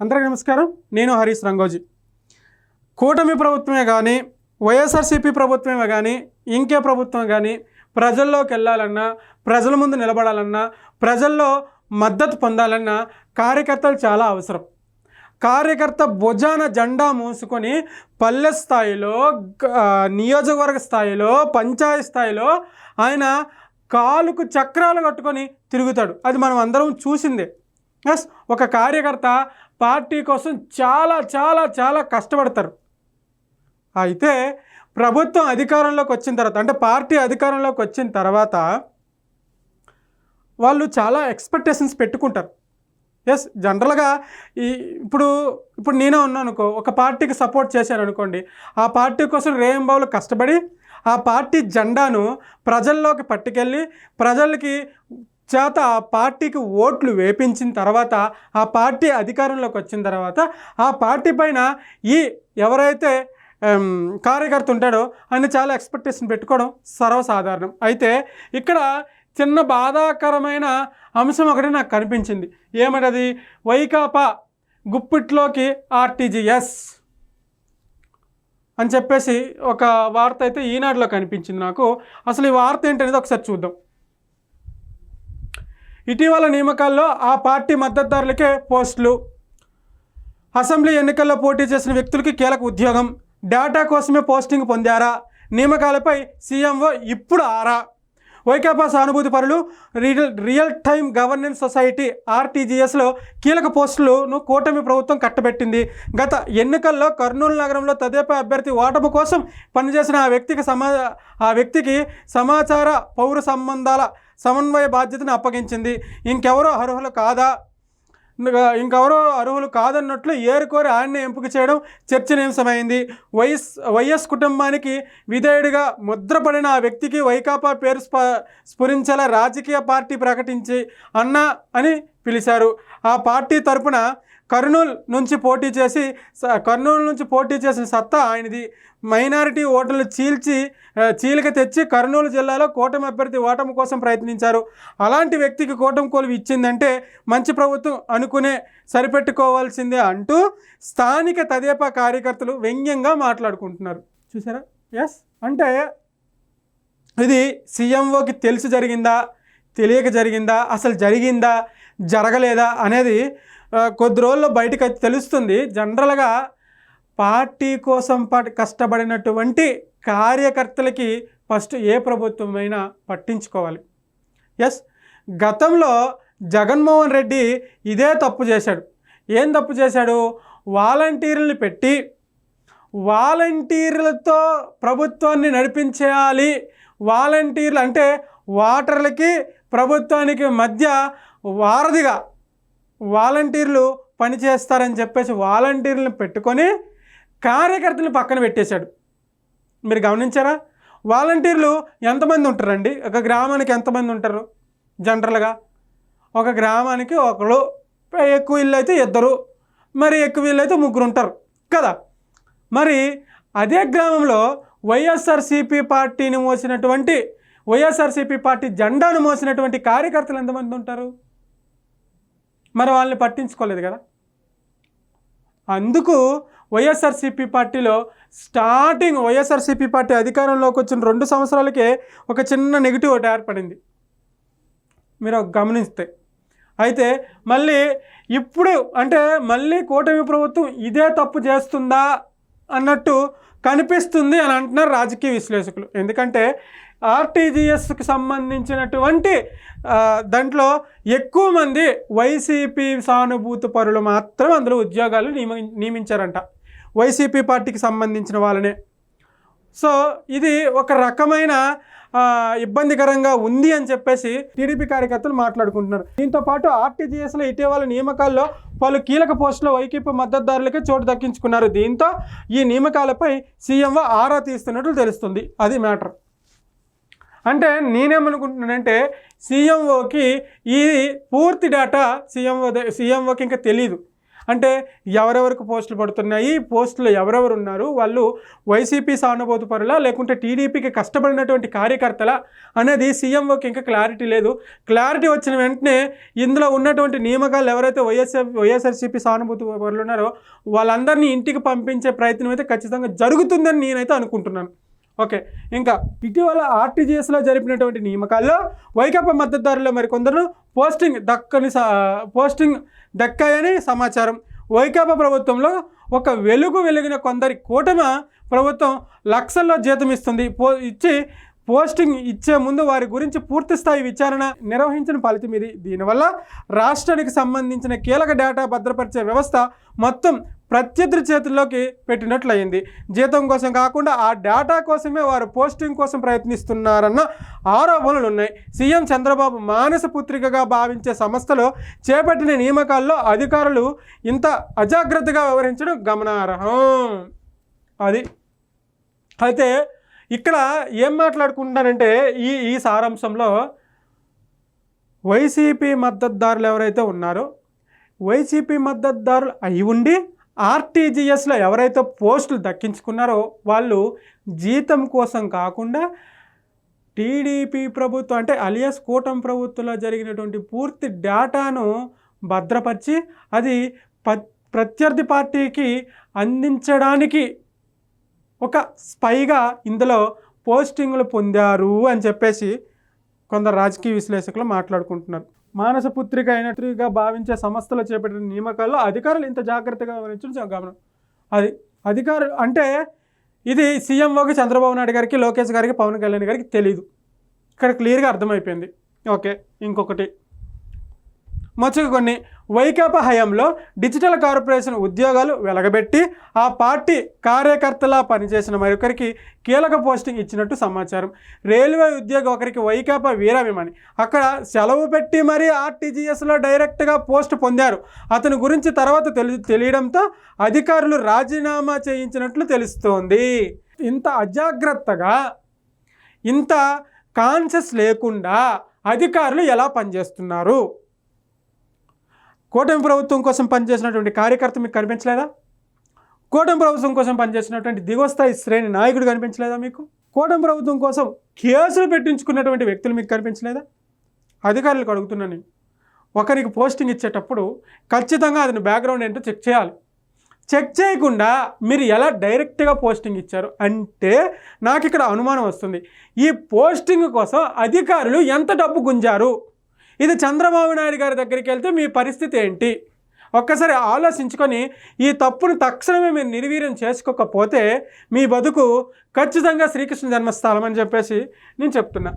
అందరికీ నమస్కారం. నేను హరీష్ రంగోజీ. కూటమి ప్రభుత్వమే కానీ వైఎస్ఆర్సీపీ ప్రభుత్వమే కానీ ఇంకే ప్రభుత్వం కానీ ప్రజల్లోకి వెళ్ళాలన్నా ప్రజల ముందు నిలబడాలన్నా ప్రజల్లో మద్దతు పొందాలన్నా కార్యకర్తలు చాలా అవసరం. కార్యకర్త భుజాన జెండా మూసుకొని పల్లె స్థాయిలో నియోజకవర్గ స్థాయిలో పంచాయతీ స్థాయిలో ఆయన కాలుకు చక్రాలు కట్టుకొని తిరుగుతాడు. అది మనం అందరం చూసిందే. ఎస్ ఒక కార్యకర్త పార్టీ కోసం చాలా చాలా చాలా కష్టపడతారు. అయితే ప్రభుత్వం అధికారంలోకి వచ్చిన తర్వాత అంటే పార్టీ అధికారంలోకి వచ్చిన తర్వాత వాళ్ళు చాలా ఎక్స్పెక్టేషన్స్ పెట్టుకుంటారు. ఎస్ జనరల్గా ఈ ఇప్పుడు ఇప్పుడు నేనే ఉన్నాను అనుకో ఒక పార్టీకి సపోర్ట్ చేశాను అనుకోండి ఆ పార్టీ కోసం రేయంబాబులు కష్టపడి ఆ పార్టీ జెండాను ప్రజల్లోకి పట్టుకెళ్ళి ప్రజలకి చేత ఆ పార్టీకి ఓట్లు వేపించిన తర్వాత ఆ పార్టీ అధికారంలోకి వచ్చిన తర్వాత ఆ పార్టీ పైన ఈ ఎవరైతే కార్యకర్త ఉంటాడో ఆయన చాలా ఎక్స్పెక్టేషన్ పెట్టుకోవడం సర్వసాధారణం. అయితే ఇక్కడ చిన్న బాధాకరమైన అంశం ఒకటి నాకు కనిపించింది. ఏమంటది? వైకాపా గుప్పిట్లోకి ఆర్టీజీఎస్ అని చెప్పేసి ఒక వార్త అయితే ఈనాడులో కనిపించింది నాకు. అసలు ఈ వార్త ఏంటనేది ఒకసారి చూద్దాం. ఇటీవల నియామకాల్లో ఆ పార్టీ మద్దతుదారులకే పోస్టులు. అసెంబ్లీ ఎన్నికల్లో పోటీ చేసిన వ్యక్తులకి కీలక ఉద్యోగం. డేటా కోసమే పోస్టింగ్ పొందారా? నియామకాలపై సీఎంఓ ఇప్పుడు ఆరా? వైకాపా సానుభూతి పరులు real real time governance society ఆర్టీజీఎస్లో కీలక పోస్టులను కూటమి ప్రభుత్వం కట్టబెట్టింది. గత ఎన్నికల్లో కర్నూలు నగరంలో తదేపా అభ్యర్థి ఓటమి కోసం పనిచేసిన ఆ వ్యక్తికి సమా ఆ వ్యక్తికి సమాచార పౌర సంబంధాల సమన్వయ బాధ్యతను అప్పగించింది. ఇంకెవరో అర్హులు కాదా? ఇంకెవరో అర్హులు కాదన్నట్లు ఏరుకోరి ఆయన్ని ఎంపిక చేయడం చర్చనీయాంశమైంది. వైఎస్ వైఎస్ కుటుంబానికి విధేయుడిగా ముద్రపడిన ఆ వ్యక్తికి వైకాపా పేరు స్ప స్ఫురించేలా రాజకీయ పార్టీ ప్రకటించి అన్నా అని పిలిచారు. ఆ పార్టీ తరపున కర్నూలు నుంచి పోటీ చేసి కర్నూలు నుంచి పోటీ చేసిన సత్తా ఆయనది. మైనారిటీ ఓటర్లు చీల్చి చీలిక తెచ్చి కర్నూలు జిల్లాలో కూటమి అభ్యర్థి ఓటమి కోసం ప్రయత్నించారు. అలాంటి వ్యక్తికి కూటమి కొలువు ఇచ్చిందంటే మంచి ప్రభుత్వం అనుకునే సరిపెట్టుకోవాల్సిందే అంటూ స్థానిక తదేపా కార్యకర్తలు వ్యంగ్యంగా మాట్లాడుకుంటున్నారు. చూసారా? ఎస్ అంటే ఇది సీఎంఓకి తెలిసి జరిగిందా? తెలియక జరిగిందా? అసలు జరిగిందా? జరగలేదా? అనేది కొద్ది రోజుల్లో బయటకు వచ్చి తెలుస్తుంది. జనరల్గా పార్టీ కోసం కష్టపడినటువంటి కార్యకర్తలకి ఫస్ట్ ఏ ప్రభుత్వమైనా పట్టించుకోవాలి. ఎస్ గతంలో జగన్మోహన్ రెడ్డి ఇదే తప్పు చేశాడు. ఏం తప్పు చేశాడు? వాలంటీర్లను పెట్టి వాలంటీర్లతో ప్రభుత్వాన్ని నడిపించేయాలి. వాలంటీర్లు అంటే వాటర్లకి ప్రభుత్వానికి మధ్య వారధిగా వాలంటీర్లు పనిచేస్తారని చెప్పేసి వాలంటీర్లను పెట్టుకొని కార్యకర్తలు పక్కన పెట్టేశాడు. మీరు గమనించారా? వాలంటీర్లు ఎంతమంది ఉంటారండి? ఒక గ్రామానికి ఎంతమంది ఉంటారు? జనరల్గా ఒక గ్రామానికి ఒకరు ఎక్కువ ఇల్లు అయితే ఇద్దరు మరి ఎక్కువ ఇల్లు అయితే ముగ్గురు ఉంటారు కదా? మరి అదే గ్రామంలో వైఎస్ఆర్సీపీ పార్టీని మోసినటువంటి వైఎస్ఆర్సీపీ పార్టీ జెండాను మోసినటువంటి కార్యకర్తలు ఎంతమంది ఉంటారు? మరి వాళ్ళని పట్టించుకోలేదు కదా. అందుకు వైఎస్ఆర్సీపీ పార్టీలో స్టార్టింగ్ వైఎస్ఆర్సీపీ పార్టీ అధికారంలోకి వచ్చిన రెండు సంవత్సరాలకే ఒక చిన్న నెగిటివ్ ఒకటి ఏర్పడింది. మీరు గమనిస్తే. అయితే మళ్ళీ ఇప్పుడు అంటే మళ్ళీ కూటమి ప్రభుత్వం ఇదే తప్పు చేస్తుందా అన్నట్టు కనిపిస్తుంది అని అంటున్నారు రాజకీయ విశ్లేషకులు. ఎందుకంటే ఆర్టీజీఎస్కి సంబంధించినటువంటి దాంట్లో ఎక్కువ మంది వైసీపీ సానుభూతి పరులు మాత్రం అందులో ఉద్యోగాలు నియమి నియమించారంట. వైసీపీ పార్టీకి సంబంధించిన వాళ్ళనే. సో ఇది ఒక రకమైన ఇబ్బందికరంగా ఉంది అని చెప్పేసి టీడీపీ కార్యకర్తలు మాట్లాడుకుంటున్నారు. దీంతో పాటు ఆర్టీజీఎస్లో ఇటీవల నియామకాల్లో పలు కీలక పోస్టుల వైకీపీ మద్దతుదారులకే చోటు దక్కించుకున్నారు. దీంతో ఈ నియామకాలపై సీఎంఓ ఆరా తీస్తున్నట్లు తెలుస్తుంది. అది మ్యాటర్. అంటే నేనేమనుకుంటున్నానంటే సీఎంఓకి ఈ పూర్తి డేటా సీఎంఓ సీఎంఓకి ఇంకా తెలియదు అంటే ఎవరెవరికి పోస్టులు పడుతున్నాయి పోస్టులు ఎవరెవరు ఉన్నారు వాళ్ళు వైసీపీ సానుభూతి పరులా లేకుంటే టీడీపీకి కష్టపడినటువంటి కార్యకర్తల అనేది సీఎంఓకి ఇంకా క్లారిటీ లేదు. క్లారిటీ వచ్చిన వెంటనే ఇందులో ఉన్నటువంటి నియామకాలు ఎవరైతే వైఎస్ఆర్ వైఎస్ఆర్సీపీ సానుభూతి పరులు ఉన్నారో వాళ్ళందరినీ ఇంటికి పంపించే ప్రయత్నం అయితే ఖచ్చితంగా జరుగుతుందని నేనైతే అనుకుంటున్నాను. ఓకే. ఇంకా ఇటీవల ఆర్టీజీఎస్లో జరిపినటువంటి నియామకాల్లో వైకాపా మద్దతుదారులు మరికొందరు పోస్టింగ్ దక్కని పోస్టింగ్ దక్కాయని సమాచారం. వైకాపా ప్రభుత్వంలో ఒక వెలుగు వెలిగిన కొందరి కూటమి ప్రభుత్వం లక్షల్లో జీతం ఇస్తుంది. పో ఇచ్చి పోస్టింగ్ ఇచ్చే ముందు వారి గురించి పూర్తి స్థాయి విచారణ నిర్వహించిన ఫలితం ఇది. దీనివల్ల రాష్ట్రానికి సంబంధించిన కీలక డేటా భద్రపరిచే వ్యవస్థ మొత్తం ప్రత్యర్థి చేతుల్లోకి పెట్టినట్లయింది. జీతం కోసం కాకుండా ఆ డేటా కోసమే వారు పోస్టింగ్ కోసం ప్రయత్నిస్తున్నారన్న ఆరోపణలు ఉన్నాయి సీఎం చంద్రబాబు మానస పుత్రికగా భావించే సంస్థలో చేపట్టిన నియామకాల్లో అధికారులు ఇంత అజాగ్రత్తగా వ్యవహరించడం గమనార్హం. అది. అయితే ఇక్కడ ఏం మాట్లాడుకుంటానంటే ఈ ఈ సారాంశంలో వైసీపీ మద్దతుదారులు ఎవరైతే ఉన్నారో వైసీపీ మద్దతుదారులు అయి ఉండి ఆర్టీజీఎస్లో ఎవరైతే పోస్టులు దక్కించుకున్నారో వాళ్ళు జీతం కోసం కాకుండా టీడీపీ ప్రభుత్వం అంటే అలియాస్ కూటమి ప్రభుత్వంలో జరిగినటువంటి పూర్తి డేటాను భద్రపరిచి అది ప ప్రత్యర్థి పార్టీకి అందించడానికి ఒక స్పైగా ఇందులో పోస్టింగ్లు పొందారు అని చెప్పేసి కొందరు రాజకీయ విశ్లేషకులు మాట్లాడుకుంటున్నారు. మానస పుత్రిక అయినట్టుగా భావించే సంస్థలు చేపట్టిన నియామకాల్లో అధికారులు ఇంత జాగ్రత్తగా గమనించడం గమనం. అది అధికారులు అంటే ఇది సీఎంఓకి చంద్రబాబు నాయుడు గారికి లోకేష్ గారికి పవన్ కళ్యాణ్ గారికి తెలియదు ఇక్కడ క్లియర్గా అర్థమైపోయింది. ఓకే ఇంకొకటి. మచ్చుకు కొన్ని. వైకాపా హయాంలో డిజిటల్ కార్పొరేషన్ ఉద్యోగాలు వెలగబెట్టి ఆ పార్టీ కార్యకర్తలా పనిచేసిన మరొకరికి కీలక పోస్టింగ్ ఇచ్చినట్టు సమాచారం. రైల్వే ఉద్యోగి ఒకరికి వైకాపా వీరాభిమాని. అక్కడ సెలవు పెట్టి మరీ ఆర్టీజీఎస్లో డైరెక్ట్గా పోస్ట్ పొందారు. అతని గురించి తర్వాత తెలి తెలియడంతో అధికారులు రాజీనామా చేయించినట్లు తెలుస్తోంది. ఇంత అజాగ్రత్తగా ఇంత కాన్షియస్ లేకుండా అధికారులు ఎలా పనిచేస్తున్నారు? కూటమి ప్రభుత్వం కోసం పనిచేసినటువంటి కార్యకర్త మీకు కనిపించలేదా? కూటమి ప్రభుత్వం కోసం పనిచేసినటువంటి దిగువస్థాయి శ్రేణి నాయకుడు కనిపించలేదా మీకు? కూటమి ప్రభుత్వం కోసం కేసులు పెట్టించుకున్నటువంటి వ్యక్తులు మీకు కనిపించలేదా? అధికారులకు అడుగుతున్నాను ఒకరికి పోస్టింగ్ ఇచ్చేటప్పుడు ఖచ్చితంగా అతని బ్యాక్గ్రౌండ్ ఏంటో చెక్ చేయాలి. చెక్ చేయకుండా మీరు ఎలా డైరెక్ట్గా పోస్టింగ్ ఇచ్చారు? అంటే నాకు ఇక్కడ అనుమానం వస్తుంది. ఈ పోస్టింగ్ కోసం అధికారులు ఎంత డబ్బు గుంజారు? ఇది చంద్రబాబు నాయుడు గారి దగ్గరికి వెళ్తే మీ పరిస్థితి ఏంటి? ఒక్కసారి ఆలోచించుకొని ఈ తప్పును తక్షణమే మీరు నిర్వీర్యం చేసుకోకపోతే మీ బతుకు ఖచ్చితంగా శ్రీకృష్ణ జన్మస్థలం అని చెప్పేసి నేను చెప్తున్నా.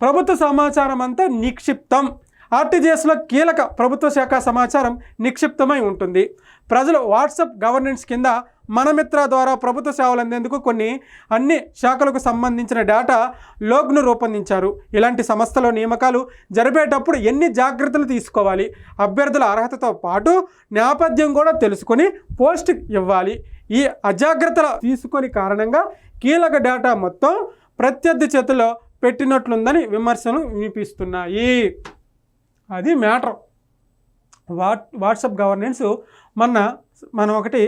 ప్రభుత్వ సమాచారం అంతా నిక్షిప్తం. ఆర్టీజీఎస్లో కీలక ప్రభుత్వ శాఖ సమాచారం నిక్షిప్తమై ఉంటుంది. ప్రజలు వాట్సాప్ గవర్నెన్స్ కింద మనమిత్ర ద్వారా ప్రభుత్వ సేవలు అందేందుకు కొన్ని అన్ని శాఖలకు సంబంధించిన డేటా లోగ్ను రూపొందించారు. ఇలాంటి సంస్థలో నియామకాలు జరిపేటప్పుడు ఎన్ని జాగ్రత్తలు తీసుకోవాలి? అభ్యర్థుల అర్హతతో పాటు నేపథ్యం కూడా తెలుసుకొని పోస్ట్ ఇవ్వాలి. ఈ అజాగ్రత్తలు తీసుకొని కారణంగా కీలక డేటా మొత్తం ప్రత్యర్థి చేతిలో పెట్టినట్లుందని విమర్శలు వినిపిస్తున్నాయి. అది మ్యాటర్ వాట్ వాట్సాప్ గవర్నెన్స్ మొన్న మనం ఒకటి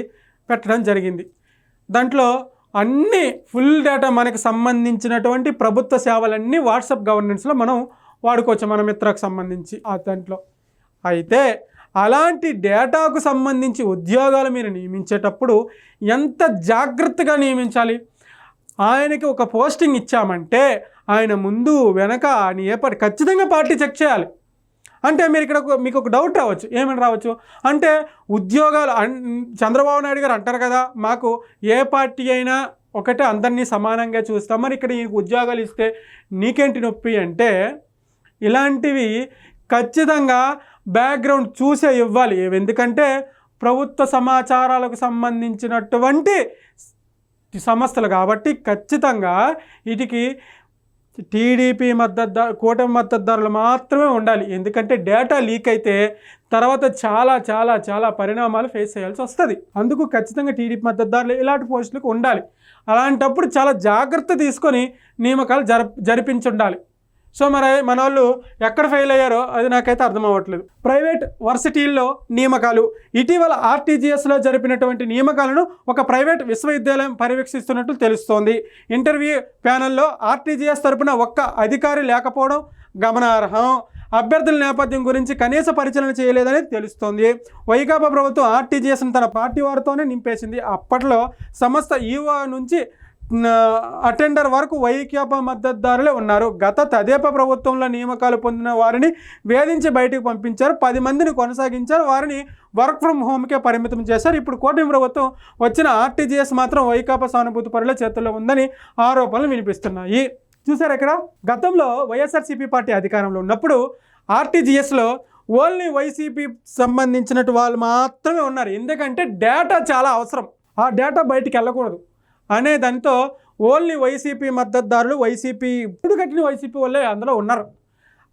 పెట్టడం జరిగింది. దాంట్లో అన్ని ఫుల్ డేటా మనకు సంబంధించినటువంటి ప్రభుత్వ సేవలన్నీ వాట్సాప్ గవర్నెన్స్లో మనం వాడుకోవచ్చు మన మిత్రకు సంబంధించి ఆ దాంట్లో. అయితే అలాంటి డేటాకు సంబంధించి ఉద్యోగాలు మీరు నియమించేటప్పుడు ఎంత జాగ్రత్తగా నియమించాలి? ఆయనకి ఒక పోస్టింగ్ ఇచ్చామంటే ఆయన ముందు వెనక ఆయన ఏ పార్టీ ఖచ్చితంగా పార్టీ చెక్ చేయాలి. అంటే మీరు ఇక్కడ ఒక- మీకు ఒక డౌట్ రావచ్చు. ఏమని రావచ్చు? అంటే ఉద్యోగాలు అన్- చంద్రబాబు నాయుడు గారు అంటారు కదా మాకు ఏ పార్టీ అయినా ఒకటే అందరినీ సమానంగా చూస్తాం. మరి ఇక్కడ నీకు ఉద్యోగాలు ఇస్తే నీకేంటి నొప్పి అంటే ఇలాంటివి ఖచ్చితంగా బ్యాక్గ్రౌండ్ చూసే ఇవ్వాలి. ఎందుకంటే ప్రభుత్వ సమాచారాలకు సంబంధించినటువంటి సంస్థలు కాబట్టి ఖచ్చితంగా వీటికి టీడీపీ మద్దతు కూటమి మద్దతుదారులు మాత్రమే ఉండాలి. ఎందుకంటే డేటా లీక్ అయితే తర్వాత చాలా చాలా చాలా పరిణామాలు ఫేస్ చేయాల్సి వస్తుంది. అందుకు ఖచ్చితంగా టీడీపీ మద్దతుదారులు ఇలాంటి పోస్టులకు ఉండాలి. అలాంటప్పుడు చాలా జాగ్రత్త తీసుకొని నియామకాలు జర జరిపించి ఉండాలి సో మరి మన వాళ్ళు ఎక్కడ ఫెయిల్ అయ్యారో అది నాకైతే అర్థం అవ్వట్లేదు ప్రైవేట్ వర్సిటీల్లో నియామకాలు ఇటీవల ఆర్టీజీఎస్లో జరిపినటువంటి నియామకాలను ఒక ప్రైవేట్ విశ్వవిద్యాలయం పర్యవేక్షిస్తున్నట్లు తెలుస్తోంది. ఇంటర్వ్యూ ప్యానెల్లో ఆర్టీజీఎస్ తరపున ఒక్క అధికారి లేకపోవడం గమనార్హం. అభ్యర్థుల నేపథ్యం గురించి కనీస పరిశీలన చేయలేదని తెలుస్తోంది. వైకాపా ప్రభుత్వం ఆర్టీజీఎస్ను తన పార్టీ వారితోనే నింపేసింది. అప్పట్లో సమస్త ఈవో నుంచి అటెండర్ వరకు వైకాపా మద్దతుదారులే ఉన్నారు. గత తదేపా ప్రభుత్వంలో నియామకాలు పొందిన వారిని వేధించి బయటకు పంపించారు. పది మందిని కొనసాగించారు. వారిని వర్క్ ఫ్రమ్ హోమ్కే పరిమితం చేశారు. ఇప్పుడు కూటమి ప్రభుత్వం వచ్చిన ఆర్టీజీఎస్ మాత్రం వైకాపా సానుభూతి పరుల చేతుల్లో ఉందని ఆరోపణలు వినిపిస్తున్నాయి. చూసారు ఇక్కడ? గతంలో వైఎస్ఆర్సీపీ పార్టీ అధికారంలో ఉన్నప్పుడు ఆర్టీజీఎస్లో ఓన్లీ వైసీపీ సంబంధించినట్టు వాళ్ళు మాత్రమే ఉన్నారు. ఎందుకంటే డేటా చాలా అవసరం. ఆ డేటా బయటికి వెళ్ళకూడదు. అనే దాంతో ఓన్లీ వైసీపీ మద్దతుదారులు వైసీపీ ఇప్పుడు కట్టిన వైసీపీ వాళ్ళే అందులో ఉన్నారు.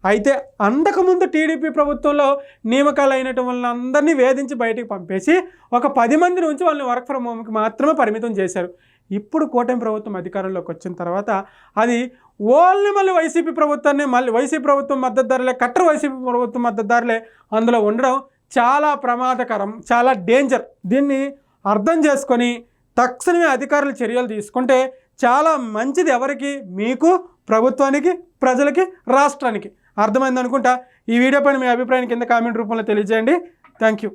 అయితే అంతకుముందు టీడీపీ ప్రభుత్వంలో నియామకాలు అయినటువంటి వాళ్ళని అందరినీ వేధించి బయటికి పంపేసి ఒక పది మంది నుంచి వాళ్ళని వర్క్ ఫ్రమ్ హోమ్కి మాత్రమే పరిమితం చేశారు. ఇప్పుడు కూటమి ప్రభుత్వం అధికారంలోకి వచ్చిన తర్వాత అది ఓన్లీ మళ్ళీ వైసీపీ ప్రభుత్వాన్ని మళ్ళీ వైసీపీ ప్రభుత్వం మద్దతుదారులే కట్టర్ వైసీపీ ప్రభుత్వం మద్దతుదారులే అందులో ఉండడం చాలా ప్రమాదకరం చాలా డేంజర్. దీన్ని అర్థం చేసుకొని తక్షణమే అధికారులు చర్యలు తీసుకుంటే చాలా మంచిది ఎవరికి? మీకు ప్రభుత్వానికి ప్రజలకి రాష్ట్రానికి. అర్థమైంది అనుకుంటా ఈ వీడియో పైన మీ అభిప్రాయం కింద కామెంట్ రూపంలో తెలియజేయండి. Thank you.